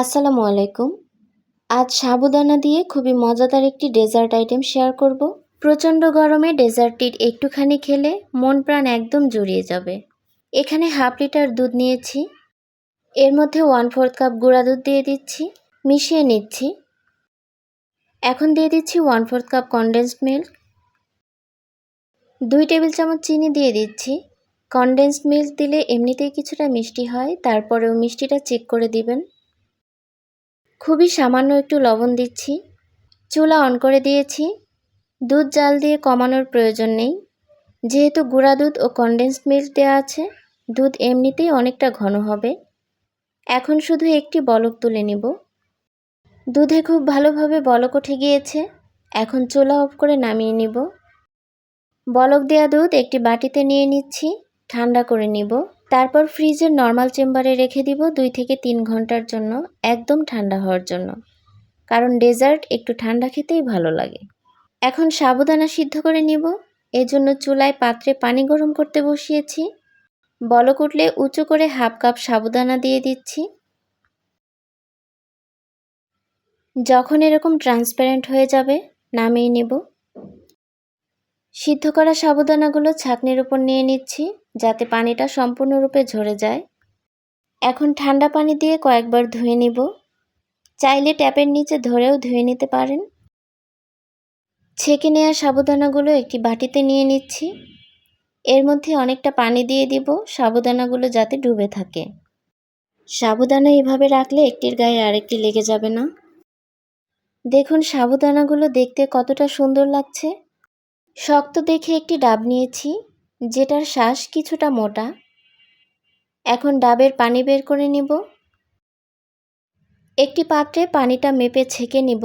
আসসালামু আলাইকুম। আজ সাবুদানা দিয়ে খুবই মজাদার একটি ডেজার্ট আইটেম শেয়ার করব। প্রচণ্ড গরমে ডেজার্টটির একটুখানি খেলে মন প্রাণ একদম জুড়িয়ে যাবে। এখানে হাফ লিটার দুধ নিয়েছি। এর মধ্যে ওয়ান ফোর্থ কাপ গুঁড়া দুধ দিয়ে দিচ্ছি। মিশিয়ে নিচ্ছি। এখন দিয়ে দিচ্ছি one fourth cup condensed milk দুই টেবিল চামচ চিনি দিয়ে দিচ্ছি। কনডেন্সড মিল্ক দিলে এমনিতেই কিছুটা মিষ্টি হয়, তারপরেও মিষ্টিটা চেক করে দিবেন। খুবই সামান্য একটু লবণ দিচ্ছি। চুলা অন করে দিয়েছি। দুধ জাল দিয়ে কমানোর প্রয়োজন নেই। যেহেতু গুঁড়া দুধ ও কনডেন্সড মিল্ক দেওয়া আছে, দুধ এমনিতেই অনেকটা ঘন হবে। এখন শুধু একটি বলক তুলে নিব। দুধে খুব ভালোভাবে বলক উঠে গিয়েছে। এখন চুলা অফ করে নামিয়ে নিব। বলক দেওয়া দুধ একটি বাটিতে নিয়ে নিচ্ছি, ঠান্ডা করে নিব। তারপর ফ্রিজের নর্মাল চেম্বারে রেখে দিব দুই থেকে তিন ঘণ্টার জন্য, একদম ঠান্ডা হওয়ার জন্য। কারণ ডেজার্ট একটু ঠান্ডা খেতেই ভালো লাগে। এখন সাবুদানা সিদ্ধ করে নিব। এজন্য চুলায় পাত্রে পানি গরম করতে বসিয়েছি। বলক উঠলে উঁচু করে হাফ কাপ সাবুদানা দিয়ে দিচ্ছি। যখন এরকম ট্রান্সপারেন্ট হয়ে যাবে, নামিয়ে নেব। সিদ্ধ করা সাবুদানাগুলো ছাকনির উপর নিয়ে নিচ্ছি। যাতে পানিটা সম্পূর্ণরূপে ঝরে যায়। এখন ঠান্ডা পানি দিয়ে কয়েকবার ধুয়ে নিব। চাইলে ট্যাপের নিচে ধরেও ধুয়ে নিতে পারেন। ছেঁকে নেওয়া সাবুদানাগুলো একটি বাটিতে নিয়ে নিচ্ছি। এর মধ্যে অনেকটা পানি দিয়ে দিব, সাবুদানাগুলো যাতে ডুবে থাকে। সাবুদানা এভাবে রাখলে একটির গায়ে আরেকটি লেগে যাবে না। দেখুন, সাবুদানাগুলো দেখতে কতটা সুন্দর লাগছে। শক্ত দেখে একটি ডাব নিয়েছি। যেটার শ্বাস কিছুটা মোটা। এখন ডাবের পানি বের করে নিব। একটি পাত্রে পানিটা মেপে ছেঁকে নিব।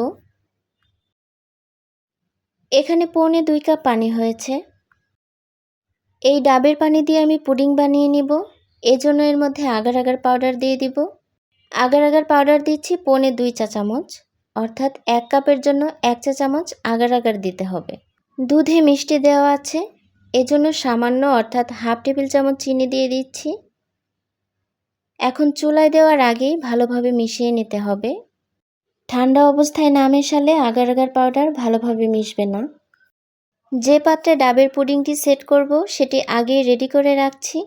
এখানে পৌনে দুই কাপ পানি হয়েছে। এই ডাবের পানি দিয়ে আমি পুডিং বানিয়ে নিব। এজন্য এর মধ্যে আগার আগার পাউডার দিয়ে দিব। আগার আগার পাউডার দিচ্ছি পৌনে দুই চা চামচ। অর্থাৎ এক কাপের জন্য এক চা চামচ আগার আগার দিতে হবে। দুধে মিষ্টি দেওয়া আছে। এজন্য সামান্য অর্থাৎ হাফ টেবিল চামচ চিনি দিয়ে দিচ্ছি। এখন চুলায় দেওয়ার আগেই ভালোভাবে মিশিয়ে নিতে হবে। ঠান্ডা অবস্থায় না মেশালে আগার আগার পাউডার ভালোভাবে মিশবে না। যে পাত্রে ডাবের পুডিংটি সেট করব, সেটি আগেই রেডি করে রাখছি।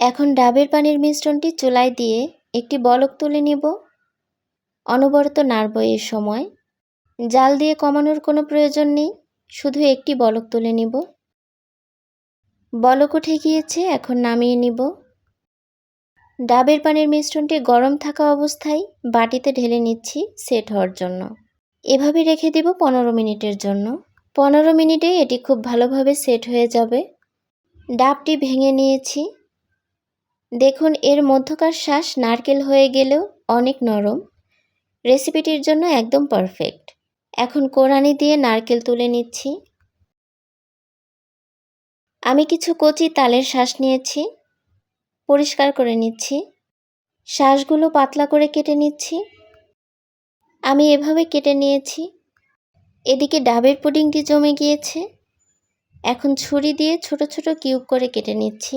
এখন ডাবের পানির মিশ্রণটি চুলায় দিয়ে একটি বলক তুলে নিব। অনবরত নাড়ব এর সময়। জাল দিয়ে কমানোর কোনো প্রয়োজন নেই, শুধু একটি বলক তুলে নিব। বলক উঠে গিয়েছে, এখন নামিয়ে নিব। ডাবের পানির মিশ্রণটি গরম থাকা অবস্থায় বাটিতে ঢেলে নিচ্ছি সেট হওয়ার জন্য। এভাবে রেখে দেব পনেরো মিনিটের জন্য। পনেরো মিনিটে এটি খুব ভালোভাবে সেট হয়ে যাবে। ডাবটি ভেঙে নিয়েছি। দেখুন, এর মধ্যকার শ্বাস নারকেল হয়ে গেলেও অনেক নরম। রেসিপিটির জন্য একদম পারফেক্ট। এখন কোরআনি দিয়ে নারকেল তুলে নিচ্ছি। আমি কিছু কচি তালের শ্বাস নিয়েছি, পরিষ্কার করে নিচ্ছি। শ্বাসগুলো পাতলা করে কেটে নিচ্ছি। আমি এভাবে কেটে নিয়েছি। এদিকে ডাবের পুডিংটি জমে গিয়েছে। এখন ছুরি দিয়ে ছোট ছোট কিউব করে কেটে নিচ্ছি।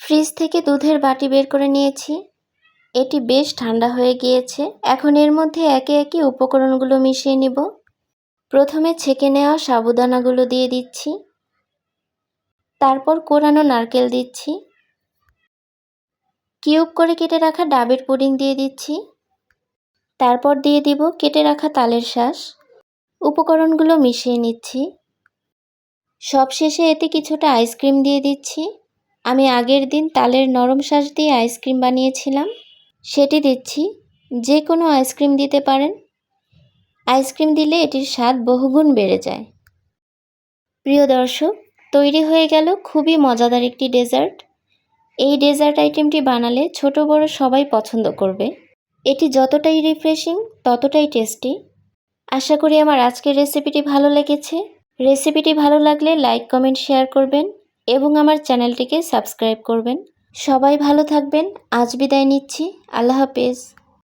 ফ্রিজ থেকে দুধের বাটি বের করে নিয়েছি। এটি বেশ ঠান্ডা হয়ে গিয়েছে। এখন এর মধ্যে একে একে উপকরণগুলো মিশিয়ে নিব। প্রথমে ছেঁকে নেওয়া সাবুদানাগুলো দিয়ে দিচ্ছি। তারপর কোরানো নারকেল দিচ্ছি। কিউব করে কেটে রাখা ডাবের পুডিং দিয়ে দিচ্ছি। তারপর দিয়ে দিব কেটে রাখা তালের শ্বাস উপকরণগুলো মিশিয়ে নিচ্ছি। সবশেষে এতে কিছুটা আইসক্রিম দিয়ে দিচ্ছি। আমি আগের দিন তালের নরম শ্বাস দিয়ে আইসক্রিম বানিয়েছিলাম। সেটি দিচ্ছি। যে কোনো আইসক্রিম দিতে পারেন। আইসক্রিম দিলে এটির স্বাদ বহুগুণ বেড়ে যায়। প্রিয় দর্শক তৈরি হয়ে গেল খুবই মজাদার একটি ডেজার্ট। এই ডেজার্ট আইটেমটি বানালে ছোট বড় সবাই পছন্দ করবে। এটি যতটাই রিফ্রেশিং ততটাই টেস্টি আশা করি আমার আজকের রেসিপিটি ভালো লেগেছে। রেসিপিটি ভালো লাগলে লাইক কমেন্ট শেয়ার করবেন এবং আমার চ্যানেলটিকে সাবস্ক্রাইব করবেন। সবাই ভালো থাকবেন। আজ বিদায় নিচ্ছি। আল্লাহ হাফেজ।